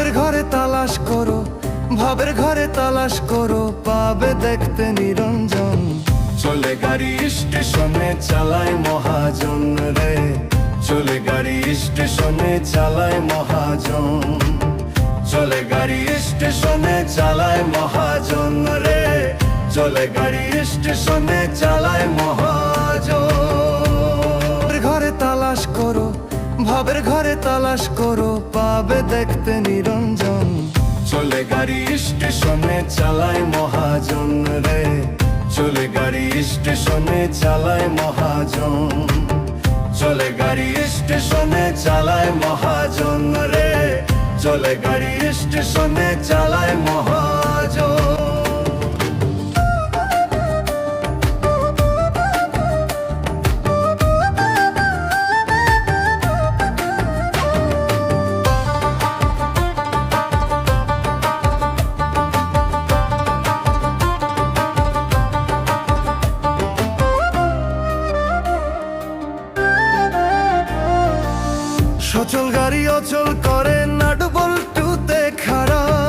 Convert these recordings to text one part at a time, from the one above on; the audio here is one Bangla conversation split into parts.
ভাবের ঘরে তালাশ করো ভাবের ঘরে তালাশ করো পাবে দেখতে নিরঞ্জন। চলে গাড়ি স্টেশনে চালায় মহাজন রে। চলে গাড়ি স্টেশনে চালায় মহাজন। চলে গাড়ি স্টেশনে চালায় মহাজন রে। চলে গাড়ি স্টেশনে চালায় মহাজন। ঘরে তালাশ করো ভাবের ঘরে তালাশ করো, পাবে দেখতে নিরঞ্জন। চলে গাড়ি স্টেশনে চালায় মহাজন রে। চলে গাড়ি স্টেশনে চালায় মহাজন। চলে গাড়ি স্টেশনে চালায় মহাজন রে। চলে গাড়ি স্টেশনে চালায় মহাজন। অচল করে নাট বল্টুতে খাড়া।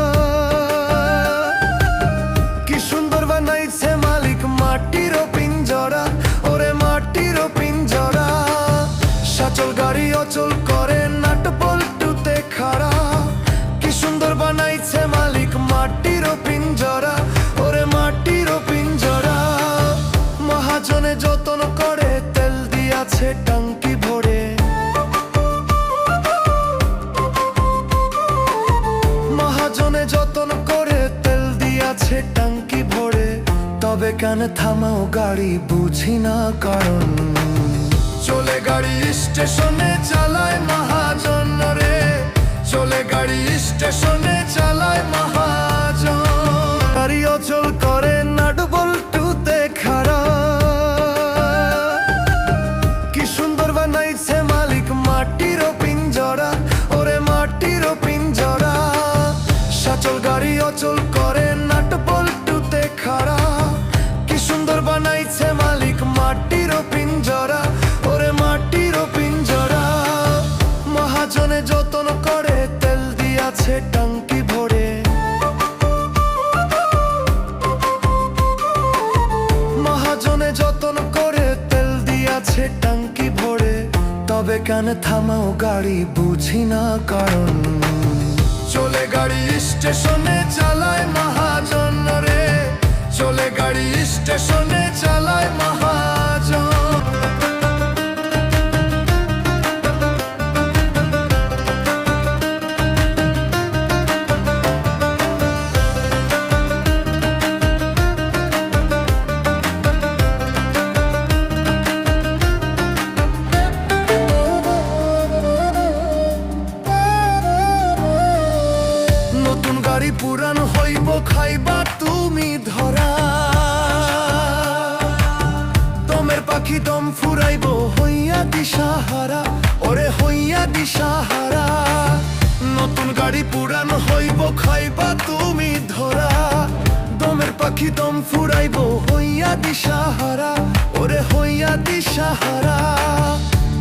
কেন থামাও গাড়ি, বুঝি না কারণ। চলে গাড়ি স্টেশনে চালায় মহাজন রে। চলে গাড়ি স্টেশনে চালায় দিয়াছে টাঙ্কি ভরে। মহাজনে যতন করে তেল দিয়াছে টাঙ্কি ভরে, তবে কেন থামাও গাড়ি বুঝি না কারণ। চলে গাড়ি স্টেশনে চালায় মহাজন রে, চলে গাড়ি স্টেশনে চালায় দম ফুরাইব, হইয়া দিশাহারা ওরে হইয়া দিশাহারা নতুন গাড়ি পুরান হইব, খাইবা তুমি ধরা। দমের পাখি দম ফুরাইব, হইয়া দিশাহারা ওরে হইয়া দিশাহারা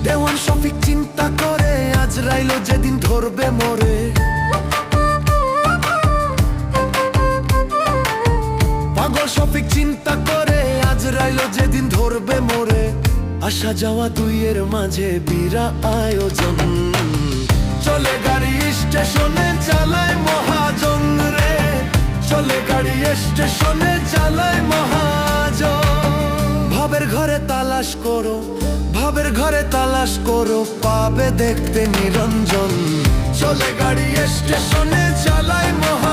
দেওয়ান শফিক চিন্তা করে, আজ রাইলো যেদিন ধরবে মরে। পাগল শফিক চিন্তা আসা যাওয়া দুইয়ের মাঝে বিরা আয়োজন। চলে গাড়ি স্টেশনে চালায় মহাজন রে। চলে গাড়ি স্টেশনে চালায় মহাজন। ভাবের ঘরে তালাশ করো, ভাবের ঘরে তালাশ করো, পাবে দেখতে নিরঞ্জন। চলে গাড়ি স্টেশনে চালায় মহাজন